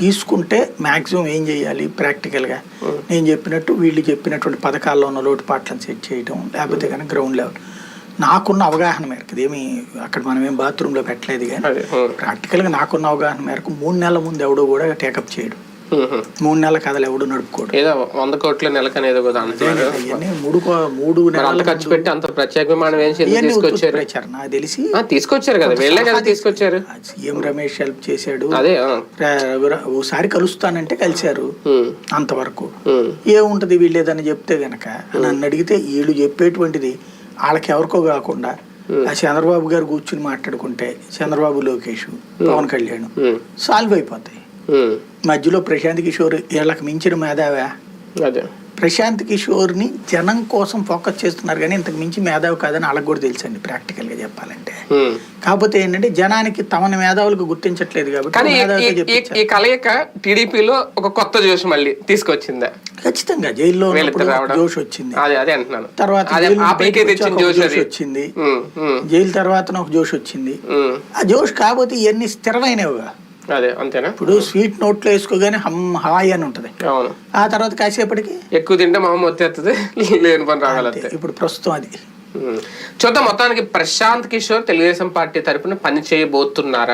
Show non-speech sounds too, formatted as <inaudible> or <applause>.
తీసుకుంటే మాక్సిమం ఏం చేయాలి? ప్రాక్టికల్గా. నేను చెప్పినట్టు వీళ్ళు చెప్పినటువంటి పథకాల్లో ఉన్న లోటుపాట్లను సెట్ చేయడం లేకపోతే కనుక గ్రౌండ్ లెవెల్ నాకున్న అవగాహన మేరకు ఇదేమి అక్కడ మనం ఏం బాత్రూంలో పెట్టలేదు కానీ ప్రాక్టికల్గా నాకున్న అవగాహన మేరకు మూడు నెలల ముందు ఎవడో కూడా టేకప్ చేయడు. మూడు నెలల కథలు ఎవడు నడుపుకోడు. ఏదో వంద కోట్ల నెలకు అనేది మూడు మూడు నెలల ఖర్చు పెట్టి అంత ప్రత్యేక విమానం తీసుకొచ్చారు? నాకు తెలిసి. తీసుకొచ్చారు కదా వీళ్ళే కదా తీసుకొచ్చారు. సీఎం రమేష్ హెల్ప్ చేశాడు. అదే ఓసారి కలుస్తానంటే కలిశారు. అంతవరకు. ఏముంటది వీళ్ళు ఏదైనా చెప్తే గనక? నన్ను అడిగితే వీళ్ళు చెప్పేటువంటిది వాళ్ళకి ఎవరికో కాకుండా. ఆ చంద్రబాబు గారు కూర్చుని మాట్లాడుకుంటే చంద్రబాబు లోకేష్ పవన్ కళ్యాణ్ సాల్వ్ అయిపోతాయి. మధ్యలో ప్రశాంత్ కిషోర్ వీళ్ళకి మించిన మేధావా? అదే. ప్రశాంత్ కిషోర్ని జనం కోసం ఫోకస్ చేస్తున్నారు కానీ ఇంతకు మించి మేధావి కాదని వాళ్ళకి కూడా తెలుసండి ప్రాక్టికల్గా చెప్పాలంటే. కాకపోతే ఏంటంటే జనానికి తమని మేధావులకు గుర్తించట్లేదు కాబట్టి ఈ- కలయిక టీడీపీలో ఒక కొత్త జోష్ మళ్ళీ తీసుకొచ్చిందా? ఖచ్చితంగా జైల్లో జోష్ వచ్చింది. తర్వాత జోష్ వచ్చింది. జైలు తర్వాత ఒక జోష్ వచ్చింది. ఆ జోష్ కాకపోతే ఇవన్నీ స్థిరమైనవిగా. అదే అంతేనా? ఇప్పుడు స్వీట్ నోట్లో వేసుకోగానే హమ్ హాయ్ అని ఉంటది. అవును. ఆ తర్వాత కాసేపటికి ఎక్కువ తింటే మొహం వచ్చేస్తుంది <laughs> లేని పని రాగలంతే ఇప్పుడు ప్రస్తుతం అది. చూద్దాం మొత్తానికి ప్రశాంత్ కిషోర్ తెలుగుదేశం పార్టీ తరపున పని చేయబోతున్నారా?